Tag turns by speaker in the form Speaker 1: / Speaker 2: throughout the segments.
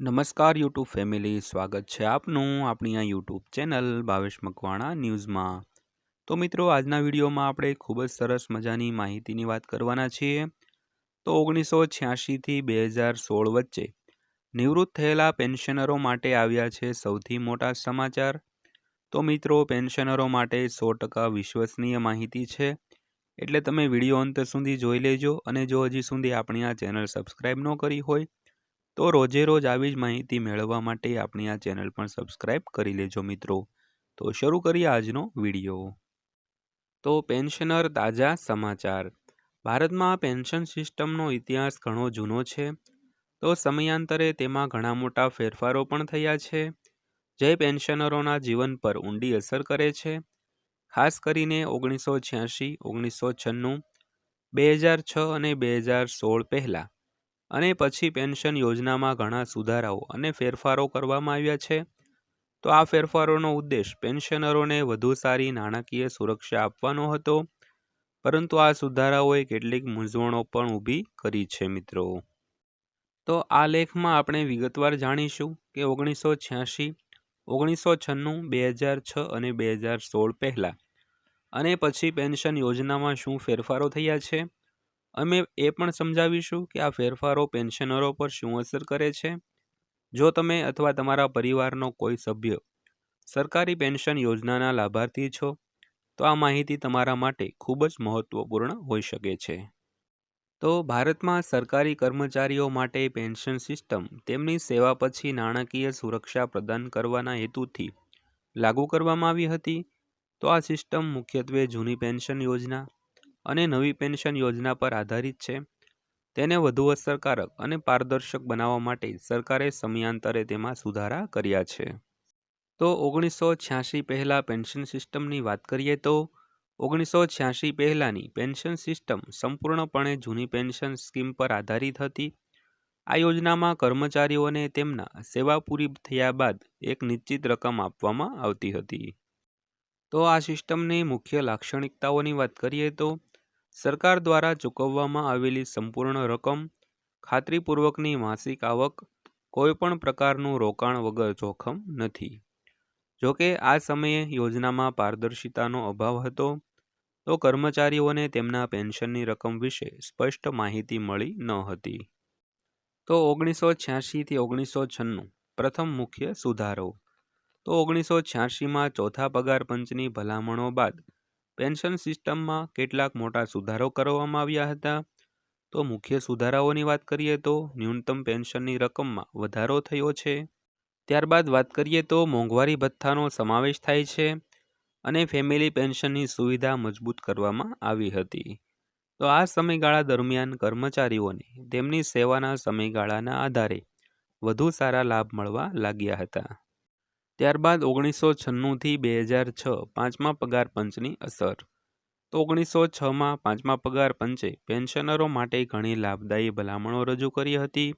Speaker 1: નમસ્કાર YouTube family સ્વાગત છે આપનું આપણી આ યુટ્યુબ ચેનલ ભાવેશ મકવાણા ન્યૂઝમાં. તો મિત્રો, આજના વિડીયોમાં આપણે ખૂબ જ સરસ મજાની માહિતીની વાત કરવાના છીએ. તો ઓગણીસો છ્યાસીથી બે હજાર સોળ વચ્ચે નિવૃત્ત થયેલા પેન્શનરો માટે આવ્યા છે સૌથી મોટા સમાચાર. તો મિત્રો, પેન્શનરો માટે સો ટકા વિશ્વસનીય માહિતી છે. એટલે તમે વીડિયો અંત સુધી જોઈ લેજો અને જો હજી સુધી આપણી આ ચેનલ સબસ્ક્રાઈબ ન કરી હોય તો રોજે રોજ આવી જ માહિતી મેળવવા માટે આપણી આ ચેનલ પણ સબસ્ક્રાઈબ કરી લેજો મિત્રો. તો શરૂ કરીએ આજનો વીડિયો. તો પેન્શનર તાજા સમાચાર. ભારતમાં પેન્શન સિસ્ટમનો ઇતિહાસ ઘણો જૂનો છે. તો સમયાંતરે તેમાં ઘણા મોટા ફેરફારો પણ થયા છે. જે પેન્શનરોના જીવન પર ઊંડી અસર કરે છે. ખાસ કરીને ઓગણીસો છ્યાસી ઓગણીસો છન્નું, બે હજાર છ અને બે હજાર સોળ પહેલાં. અને પછી પેન્શન યોજનામાં ઘણા સુધારાઓ અને ફેરફારો કરવામાં આવ્યા છે. તો આ ફેરફારોનો ઉદ્દેશ પેન્શનરોને વધુ સારી નાણાકીય સુરક્ષા આપવાનો હતો. પરંતુ આ સુધારાઓએ કેટલીક મૂંઝવણો પણ ઊભી કરી છે મિત્રો. તો આ લેખમાં આપણે વિગતવાર જાણીશું કે ઓગણીસો છ્યાસી ઓગણીસો છન્નું, બે હજાર છ અને બે હજાર સોળ પહેલાં અને પછી પેન્શન યોજનામાં શું ફેરફારો થયા છે. અમે એ પણ સમજાવીશું કે આ ફેરફારો પેન્શનરો પર શું અસર કરે છે? જો તમે અથવા તમારા પરિવારનો કોઈ સભ્ય સરકારી પેન્શન યોજનાના લાભાર્થી છો, તો આ માહિતી તમારા માટે ખૂબ જ મહત્વપૂર્ણ હોઈ શકે છે. તો ભારતમાં સરકારી કર્મચારીઓ માટે પેન્શન સિસ્ટમ તેમની સેવા પછી નાણાકીય સુરક્ષા પ્રદાન કરવાના હેતુથી લાગુ કરવામાં આવી હતી. તો આ સિસ્ટમ મુખ્યત્વે જૂની પેન્શન યોજના અને નવી પેન્શન યોજના પર આધારિત છે. તેને વધુ અસરકારક અને પારદર્શક બનાવવા માટે સરકારે સમયાંતરે તેમાં સુધારા કર્યા છે. તો ઓગણીસો છ્યાસી પહેલાં પેન્શન સિસ્ટમની વાત કરીએ તો ઓગણીસો છ્યાસી પહેલાંની પેન્શન સિસ્ટમ સંપૂર્ણપણે જૂની પેન્શન સ્કીમ પર આધારિત હતી. આ યોજનામાં કર્મચારીઓને તેમના સેવા પૂરી થયા બાદ એક નિશ્ચિત રકમ આપવામાં આવતી હતી. તો આ સિસ્ટમની મુખ્ય લાક્ષણિકતાઓની વાત કરીએ તો સરકાર દ્વારા ચૂકવવામાં આવેલી સંપૂર્ણ રકમ, ખાતરીપૂર્વકની માસિક આવક, કોઈપણ પ્રકારનું રોકાણ વગર જોખમ નથી. જોકે આ સમયે યોજનામાં પારદર્શિતાનો અભાવ હતો, તો કર્મચારીઓને તેમના પેન્શનની રકમ વિશે સ્પષ્ટ માહિતી મળી ન હતી. તો ઓગણીસો છ્યાસીથી ઓગણીસો છન્નું, પ્રથમ મુખ્ય સુધારો. તો ઓગણીસો છ્યાસીમાં ચોથા પગાર પંચની ભલામણો બાદ પેન્શન સિસ્ટમમાં કેટલાક મોટા સુધારો કરવામાં આવ્યા હતા. તો મુખ્ય સુધારાઓની વાત કરીએ તો ન્યૂનતમ પેન્શનની રકમમાં વધારો થયો છે. ત્યારબાદ વાત કરીએ તો મોંઘવારી ભથ્થાનો સમાવેશ થાય છે અને ફેમિલી પેન્શનની સુવિધા મજબૂત કરવામાં આવી હતી. તો આ સમયગાળા દરમિયાન કર્મચારીઓને તેમની સેવાના સમયગાળાના આધારે વધુ સારા લાભ મળવા લાગ્યા હતા. ત્યારબાદ ઓગણીસો છન્નુંથી બે હજાર છ પાંચમા પગાર પંચની અસર. તો ઓગણીસો છમાં પાંચમા પગાર પંચે પેન્શનરો માટે ઘણી લાભદાયી ભલામણો રજૂ કરી હતી.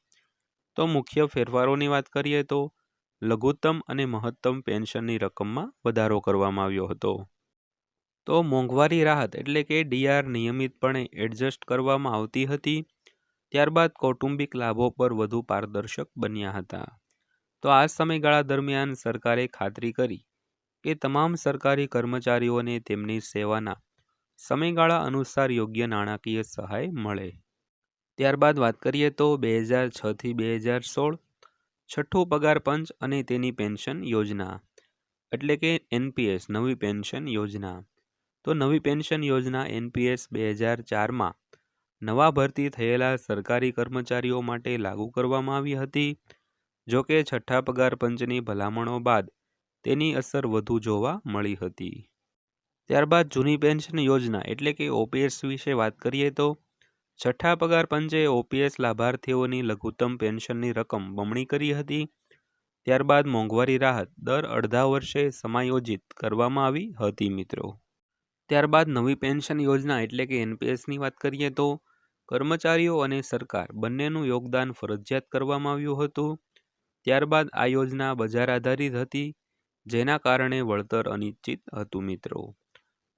Speaker 1: તો મુખ્ય ફેરફારોની વાત કરીએ તો, લઘુત્તમ અને મહત્તમ પેન્શનની રકમમાં વધારો કરવામાં આવ્યો હતો. તો મોંઘવારી રાહત એટલે કે ડીઆર નિયમિતપણે એડજસ્ટ કરવામાં આવતી હતી. ત્યારબાદ કૌટુંબિક લાભો પર વધુ પારદર્શક બન્યા હતા. તો આ સમયગાળા દરમિયાન સરકારે ખાતરી કરી કે તમામ સરકારી કર્મચારીઓને તેમની સેવાના સમયગાળા અનુસાર યોગ્ય નાણાકીય સહાય મળે. ત્યારબાદ વાત કરીએ તો બે હજાર છથી બે હજાર સોળ છઠ્ઠું પગાર પંચ અને તેની પેન્શન યોજના. એટલે કે એનપીએસ, નવી પેન્શન યોજના. તો નવી પેન્શન યોજના એનપીએસ બે હજાર ચારમાં નવા ભરતી થયેલા સરકારી કર્મચારીઓ માટે લાગુ કરવામાં આવી હતી. જો કે છઠ્ઠા પગાર પંચની ભલામણો બાદ તેની અસર વધુ જોવા મળી હતી. ત્યારબાદ જૂની પેન્શન યોજના એટલે કે ઓપીએસ વિશે વાત કરીએ તો, છઠ્ઠા પગાર પંચે ઓપીએસ લાભાર્થીઓની લઘુત્તમ પેન્શનની રકમ બમણી કરી હતી. ત્યારબાદ મોંઘવારી રાહત દર અડધા વર્ષે સમાયોજિત કરવામાં આવી હતી મિત્રો. ત્યારબાદ નવી પેન્શન યોજના એટલે કે એનપીએસની વાત કરીએ તો, કર્મચારીઓ અને સરકાર બંનેનું યોગદાન ફરજિયાત કરવામાં આવ્યું હતું. ત્યારબાદ આ યોજના બજાર આધારિત હતી, જેના કારણે વળતર અનિશ્ચિત હતું મિત્રો.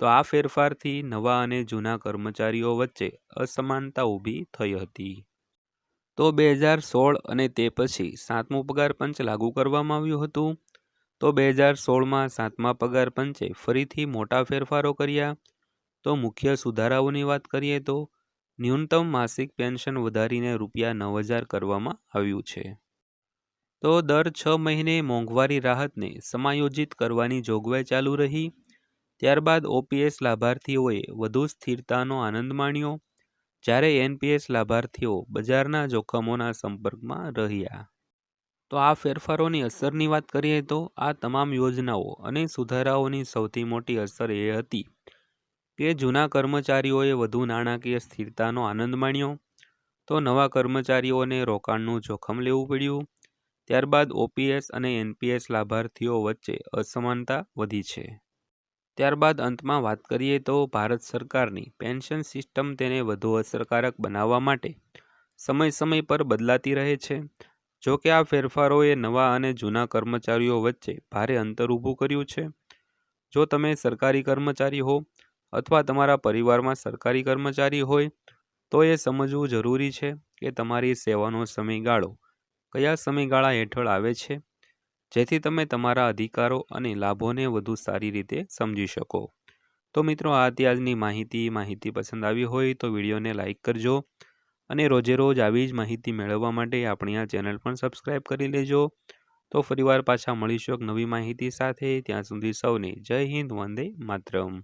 Speaker 1: તો આ ફેરફારથી નવા અને જૂના કર્મચારીઓ વચ્ચે અસમાનતા ઊભી થઈ હતી. તો બે હજાર સોળ અને તે પછી સાતમું પગાર પંચ લાગુ કરવામાં આવ્યું હતું. તો બે હજાર સોળમાં સાતમા પગાર પંચે ફરીથી મોટા ફેરફારો કર્યા. તો મુખ્ય સુધારાઓની વાત કરીએ તો, ન્યૂનતમ માસિક પેન્શન વધારીને રૂપિયા નવ હજાર કરવામાં આવ્યું છે. તો દર છ મહિને મોંઘવારી રાહતને સમાયોજિત કરવાની જોગવાઈ ચાલુ રહી. ત્યારબાદ ઓપીએસ લાભાર્થીઓએ વધુ સ્થિરતાનો આનંદ માણ્યો. જ્યારે એનપીએસ લાભાર્થીઓ બજારના જોખમોના સંપર્કમાં રહ્યા. તો આ ફેરફારોની અસરની વાત કરીએ તો આ તમામ યોજનાઓ અને સુધારાઓની સૌથી મોટી અસર એ હતી કે જૂના કર્મચારીઓએ વધુ નાણાકીય સ્થિરતાનો આનંદ માણ્યો. તો નવા કર્મચારીઓને રોકાણનું જોખમ લેવું પડ્યું. ત્યારબાદ ઓપીએસ અને એનપીએસ લાભાર્થીઓ વચ્ચે અસમાનતા વધી છે. ત્યારબાદ અંતમાં વાત કરીએ તો ભારત સરકારની પેન્શન સિસ્ટમ તેને વધુ અસરકારક બનાવવા માટે સમય સમય પર બદલાતી રહે છે. જો કે આ ફેરફારોએ નવા અને જૂના કર્મચારીઓ વચ્ચે ભારે અંતર ઊભું કર્યું છે. જો તમે સરકારી કર્મચારી હો અથવા તમારા પરિવારમાં સરકારી કર્મચારી હોય તો એ સમજવું જરૂરી છે કે તમારી સેવાનો સમયગાળો કયા સમયગાળા હેઠળ આવે છે? જેથી તમે તમારા અધિકારો અને લાભોને વધુ સારી રીતે સમજી શકો. તો મિત્રો, આ હતી આજની માહિતી. માહિતી પસંદ આવી હોય તો વિડીયોને લાઇક કરજો અને રોજે રોજ આવી જ માહિતી મેળવવા માટે આપણી આ ચેનલ પણ સબસ્ક્રાઈબ કરી લેજો. તો ફરીવાર પાછા મળીશું એક નવી માહિતી સાથે. ત્યાં સુધી સૌને જય હિન્દ, વંદે માતરમ.